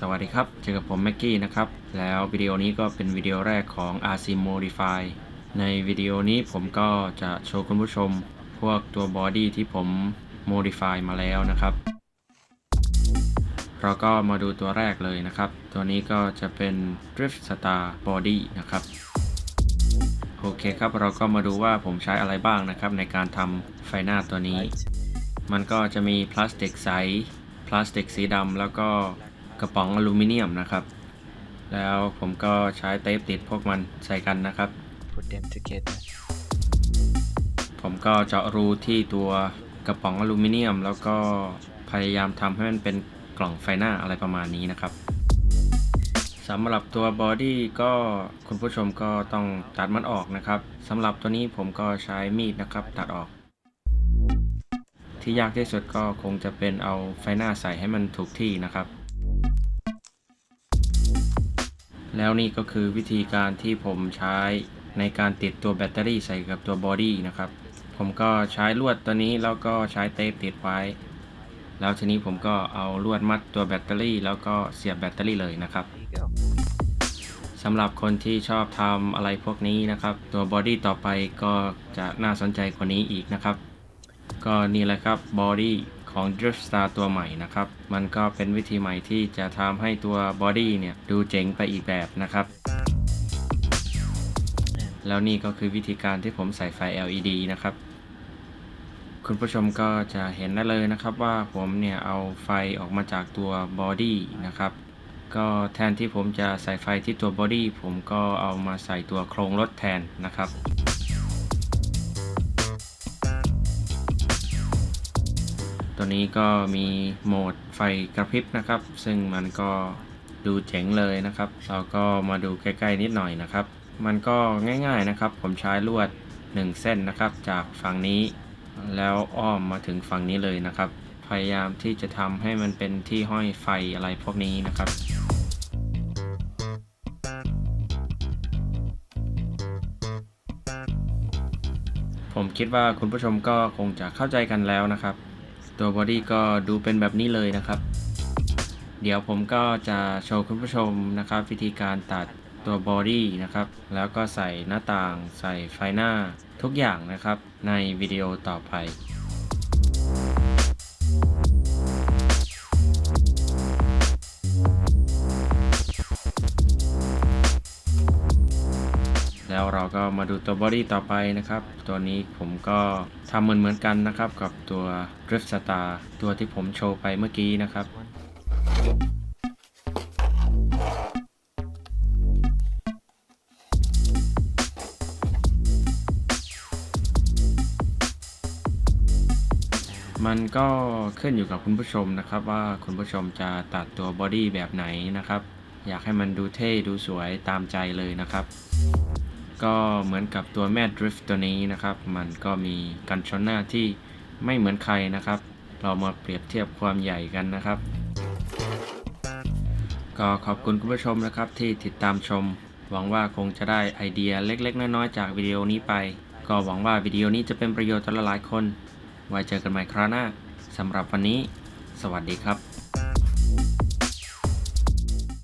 สวัสดีครับ เจอกับผมแม็กกี้นะครับ แล้ววิดีโอนี้ก็เป็นวิดีโอแรกของ RC Modify ในวิดีโอนี้ผมก็จะโชว์คุณผู้ชม พวกตัวบอดี้ที่ผม Modify มาแล้วนะครับ เราก็มาดูตัวแรกเลยนะครับ ตัวนี้ก็จะเป็น Drift Star Body นะครับ โอเคครับ เราก็มาดูว่าผมใช้อะไรบ้างนะครับ ในการทำไฟหน้าตัวนี้ มันก็จะมีพลาสติกใส พลาสติกสีดำแล้วก็ กระป๋องอลูมิเนียมนะครับ แล้วผมก็ใช้เทปติดพวกมันใส่กันนะครับ put them together ผมก็เจาะรูที่ตัวกระป๋องอลูมิเนียม แล้วก็พยายามทำให้มันเป็นกล่องไฟหน้าอะไรประมาณนี้นะครับสำหรับตัวบอดี้ก็คุณผู้ชมก็ต้องตัดมันออกนะครับสำหรับตัวนี้ผมก็ใช้มีดนะครับตัดออก ที่ยากที่สุดก็คงจะเป็นเอาไฟหน้าใส่ให้มันถูกที่นะครับ แล้วนี่ก็คือวิธีการที่ผมใช้ในการติดตัวแบตเตอรี่ใส่กับตัวบอดี้นะครับ ผมก็ใช้ลวดตัวนี้แล้วก็ใช้เทปติดไว้ แล้วทีนี้ผมก็เอาลวดมัดตัวแบตเตอรี่ แล้วก็เสียบแบตเตอรี่เลยนะครับสำหรับคนที่ชอบทำอะไรพวกนี้นะครับ ตัวบอดี้ต่อไปก็จะน่าสนใจกว่านี้อีกนะครับ ก็นี่แหละครับบอดี้ ของ Drift Star ตัวใหม่นะครับ มันก็เป็นวิธีใหม่ที่จะทำให้ตัวบอดี้เนี่ย ดูเจ๋งไปอีกแบบนะครับ แล้วนี่ก็คือวิธีการที่ผมใส่ไฟ LED นะครับ คุณผู้ชมก็จะเห็นได้เลยนะครับว่าผมเนี่ยเอาไฟออกมาจากตัวบอดี้นะครับก็แทนที่ผมจะใส่ไฟที่ตัวบอดี้ผมก็เอามาใส่ตัวโครงรถแทนนะครับ ตัวนี้ก็มีโหมดไฟกระพริบนะครับ ซึ่งมันก็ดูเจ๋งเลยนะครับ เราก็มาดูใกล้ๆนิดหน่อยนะครับ มันก็ง่ายๆนะครับ ผมใช้ลวด 1 เส้นนะครับ จากฝั่งนี้ แล้วอ้อมมาถึงฝั่งนี้เลยนะครับ พยายามที่จะทำให้มันเป็นที่ห้อยไฟอะไรพวกนี้นะครับผมคิดว่าคุณผู้ชมก็คงจะเข้าใจกันแล้วนะครับ ตัวบอดี้ก็ดูเป็นแบบนี้เลยนะครับ เดี๋ยวผมก็จะโชว์คุณผู้ชมนะครับ วิธีการตัดตัวบอดี้นะครับ แล้วก็ใส่หน้าต่าง ใส่ไฟหน้าทุกอย่างนะครับ ในวิดีโอต่อไป แล้วเราก็มาดูตัวบอดี้ต่อไปนะครับ ตัวนี้ผมก็ทำเหมือนเหมือนกันนะครับ กับตัว Drift Star ตัวที่ผมโชว์ไปเมื่อกี้นะครับมันก็ขึ้นอยู่กับคุณผู้ชมนะครับ ว่าคุณผู้ชมจะตัดตัวบอดี้แบบไหนนะครับ อยากให้มันดูเท่ดูสวยตามใจเลยนะครับ ก็เหมือนกับตัวแม่ดริฟต์ตัวนี้นะครับ มันก็มีกันชนหน้าที่ไม่เหมือนใครนะครับ เรามาเปรียบเทียบความใหญ่กันนะครับ ก็ขอบคุณคุณผู้ชมนะครับที่ติดตามชม หวังว่าคงจะได้ไอเดียเล็กๆ น้อยๆ จากวิดีโอนี้ไป ก็หวังว่าวิดีโอนี้จะเป็นประโยชน์ต่อหลายคน ไว้เจอกันใหม่คราวหน้าสำหรับวันนี้ สวัสดีครับ